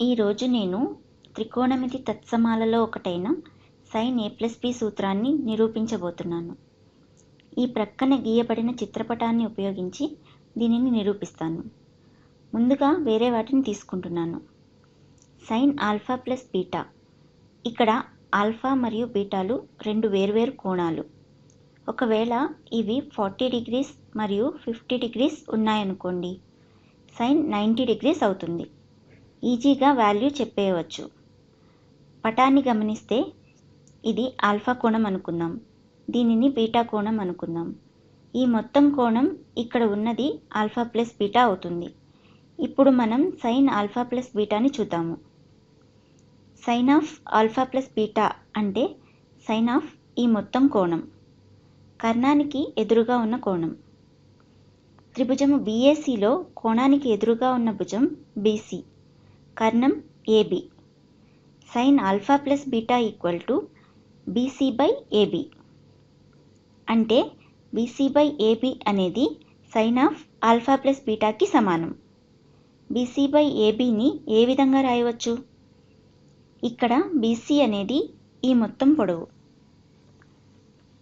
ఈరోజు నేను త్రికోణమితి తత్సమాలలో ఒకటైన సైన్ ఏ ప్లస్ బి సూత్రాన్ని నిరూపించబోతున్నాను. ఈ ప్రక్కన గీయబడిన చిత్రపటాన్ని ఉపయోగించి దీనిని నిరూపిస్తాను. ముందుగా వేరే వాటిని తీసుకుంటున్నాను. Sine alpha plus beta. ఇక్కడ ఆల్ఫా మరియు బీటాలు రెండు వేర్వేరు కోణాలు. ఒకవేళ ఇవి ఫార్టీ డిగ్రీస్ మరియు ఫిఫ్టీ డిగ్రీస్ ఉన్నాయనుకోండి సైన్ నైంటీ డిగ్రీస్ అవుతుంది. ఈజీగా వాల్యూ చెప్పేయవచ్చు. పటాన్ని గమనిస్తే ఇది ఆల్ఫా కోణం అనుకుందాం. దీనిని బీటా కోణం అనుకుందాం. ఈ మొత్తం కోణం ఇక్కడ ఉన్నది ఆల్ఫా ప్లస్ బీటా అవుతుంది. ఇప్పుడు మనం సైన్ ఆల్ఫా ప్లస్ బీటాని చూద్దాము. Sine of alpha plus beta అంటే సైన్ ఆఫ్ ఈ మొత్తం కోణం. కర్ణానికి ఎదురుగా ఉన్న కోణం. త్రిభుజము బీఏసీలో కోణానికి ఎదురుగా ఉన్న భుజం BC Karanam AB sine alpha plus beta equal to BC by AB అంటే బీసీ బై ఏబి అనేది సైన్ ఆఫ్ ఆల్ఫా ప్లస్ బీటాకి సమానం. బీసీ బై ఏబిని ఏ విధంగా రాయవచ్చు? ఇక్కడ బీసీ అనేది ఈ మొత్తం పొడవు.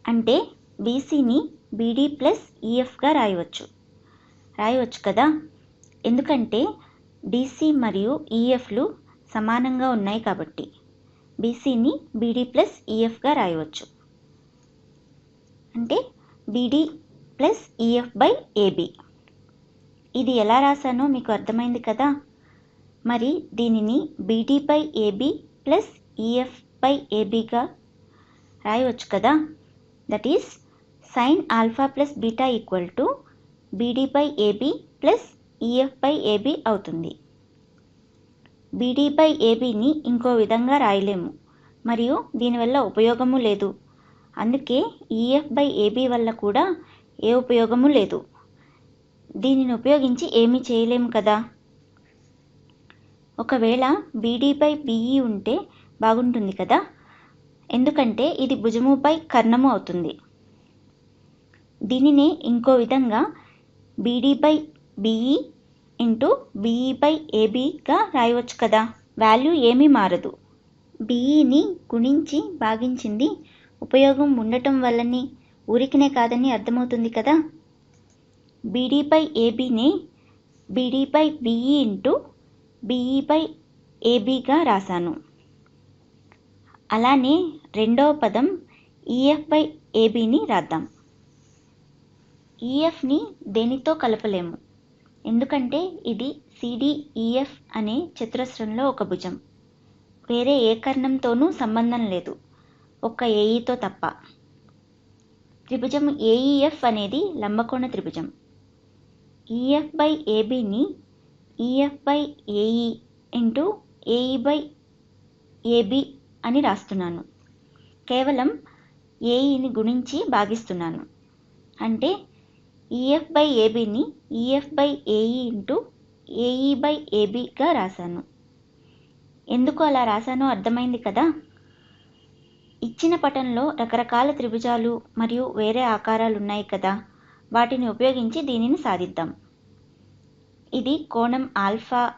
అంటే బీసీని బీడీ ప్లస్ ఈఎఫ్గా రాయవచ్చు. రాయవచ్చు కదా? ఎందుకంటే బీసీ మరియు ఈఎఫ్లు సమానంగా ఉన్నాయి కాబట్టి బీసీని బీడీ ప్లస్ ఈఎఫ్గా రాయవచ్చు. అంటే BD plus EF by AB ఇది ఎలా రాశానో మీకు అర్థమైంది కదా? మరి దీనిని BD by AB plus EF by ఏబిగా రాయవచ్చు కదా? That is sine alpha plus beta equal to BD by AB plus EF by AB అవుతుంది. బీడీ బై ఏబిని ఇంకో విధంగా రాయలేము. మరియు దీనివల్ల ఉపయోగము లేదు. అందుకే ఈఎఫ్ బై ఏబి వల్ల కూడా ఏ ఉపయోగము లేదు. దీనిని ఉపయోగించి ఏమీ చేయలేము కదా? ఒకవేళ బీడీ బై బిఈ ఉంటే బాగుంటుంది కదా? ఎందుకంటే ఇది భుజముపై కర్ణము అవుతుంది. దీనినే ఇంకో విధంగా BD by BE into BE by ఏబిగా రాయవచ్చు కదా. వాల్యూ ఏమీ మారదు. బిఈని గుణించి భాగించింది ఉపయోగం ఉండటం వల్లని ఊరికినే కాదని అర్థమవుతుంది కదా. BD by ఏబిని BD by BE into BE by ఏబిగా రాశాను. అలానే రెండవ పదం ఈఎఫ్ బై ఏబిని రాద్దాం. ఈఎఫ్ని దేనితో కలపలేము? ఎందుకంటే ఇది సిడిఈఎఫ్ అనే చతురస్రంలో ఒక భుజం. వేరే ఏ కర్ణంతోనూ సంబంధం లేదు. ఒక్క ఏఈతో తప్ప. త్రిభుజం ఏఈఎఫ్ అనేది లంబకోణ త్రిభుజం. EF by ఏబిని EF by AE into AE by AB అని రాస్తున్నాను. కేవలం ఏఈని గుణించి భాగిస్తున్నాను. అంటే EF by ఏబిని EF by AE into AE by ఏబిగా రాశాను. ఎందుకు అలా రాశానో అర్థమైంది కదా? ఇచ్చిన పటంలో రకరకాల త్రిభుజాలు మరియు వేరే ఆకారాలు ఉన్నాయి కదా. వాటిని ఉపయోగించి దీనిని సాధిద్దాం. ఇది కోణం ఆల్ఫా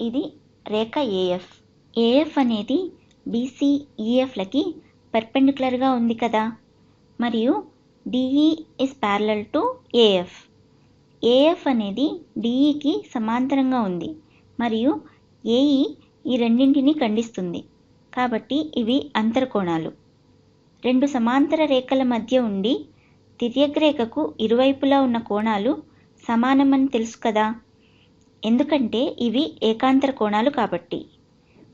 ఇది రేఖ ఏఎఫ్ ఏఎఫ్ అనేది బీసీ ఈఎఫ్లకి పర్పెండికులర్గా ఉంది కదా. మరియు DE is parallel to AF AF అనేది డిఈకి సమాంతరంగా ఉంది. మరియు ఏఈ ఈ రెండింటిని ఖండిస్తుంది. కాబట్టి ఇవి అంతర్కోణాలు. రెండు సమాంతర రేఖల మధ్య ఉండి తిర్యగ్రేఖకు ఇరువైపులా ఉన్న కోణాలు సమానమని తెలుసు కదా? ఎందుకంటే ఇవి ఏకాంతర కోణాలు కాబట్టి.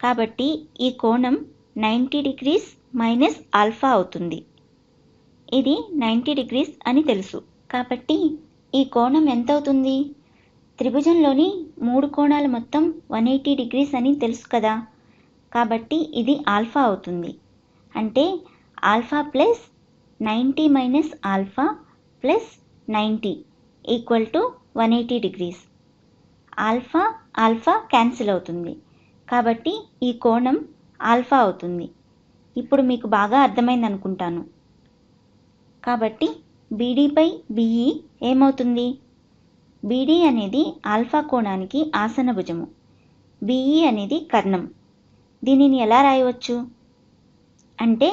కాబట్టి ఈ కోణం నైంటీ డిగ్రీస్ మైనస్ ఆల్ఫా అవుతుంది. ఇది నైంటీ డిగ్రీస్ అని తెలుసు. కాబట్టి ఈ కోణం ఎంత అవుతుంది త్రిభుజంలోని మూడు కోణాలు మొత్తం వన్ ఎయిటీ డిగ్రీస్ అని తెలుసు కదా. కాబట్టి ఇది ఆల్ఫా అవుతుంది. అంటే alpha plus ninety minus alpha plus ninety equal to one eighty degrees. Alpha alpha cancel అవుతుంది. కాబట్టి ఈ కోణం ఆల్ఫా అవుతుంది. ఇప్పుడు మీకు బాగా అర్థమైంది అనుకుంటాను కాబట్టి బీడీ బై బిఈ ఏమవుతుంది? బీడీ అనేది ఆల్ఫా కోణానికి ఆసన భుజము. బిఈ అనేది కర్ణం. దీనిని ఎలా రాయవచ్చు? అంటే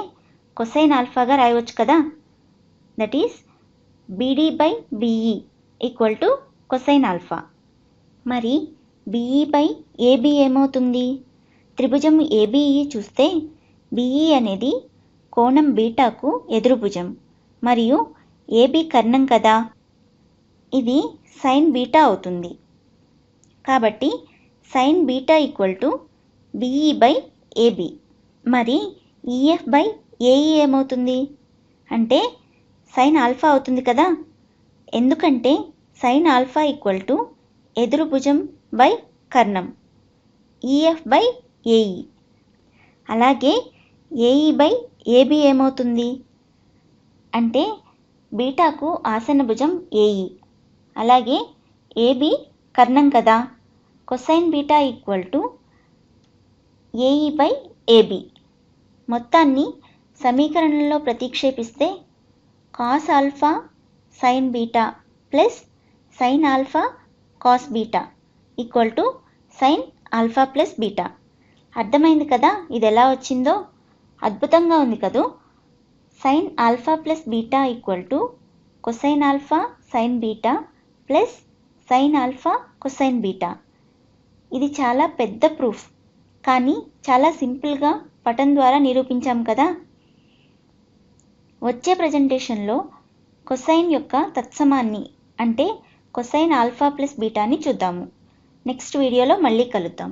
కొసైన్ ఆల్ఫాగా రాయవచ్చు కదా? That is BD by BE equal to cosine alpha. మరి బిఈ బై ఏబి ఏమవుతుంది? త్రిభుజం ఏబిఈ చూస్తే బిఈ అనేది కోణం బీటాకు ఎదురుభుజం మరియు ఏబి కర్ణం కదా. ఇది సైన్ బీటా అవుతుంది. కాబట్టి sine beta equal to BE by AB మరి ఈఎఫ్ బై ఏఈ ఏమవుతుంది? అంటే సైన్ ఆల్ఫా అవుతుంది కదా. ఎందుకంటే సైన్ ఆల్ఫా ఈక్వల్ టు ఎదురు భుజం బై కర్ణం. ఈఎఫ్ బై ఏఈ అలాగే ఏఈ బై ఏబి ఏమవుతుంది? అంటే బీటాకు ఆసనభుజం ఏఈ అలాగే ఏబి కర్ణం కదా. Cosine beta equal to AE by AB మొత్తాన్ని సమీకరణంలో ప్రతిక్షేపిస్తే cos alpha sine beta plus sine alpha cos beta equal to sine alpha plus beta అర్థమైంది కదా? ఇది ఎలా వచ్చిందో? అద్భుతంగా ఉంది కదూ? Sine alpha plus beta equal to cosine alpha sine beta plus sine alpha cosine beta ఇది చాలా పెద్ద ప్రూఫ్ కానీ చాలా సింపుల్గా పటం ద్వారా నిరూపించాం కదా. వచ్చే ప్రజెంటేషన్లో కొసైన్ యొక్క తత్సమాన్ని అంటే కొసైన్ ఆల్ఫా ప్లస్ బీటాని చూద్దాము. నెక్స్ట్ వీడియోలో మళ్ళీ కలుద్దాం.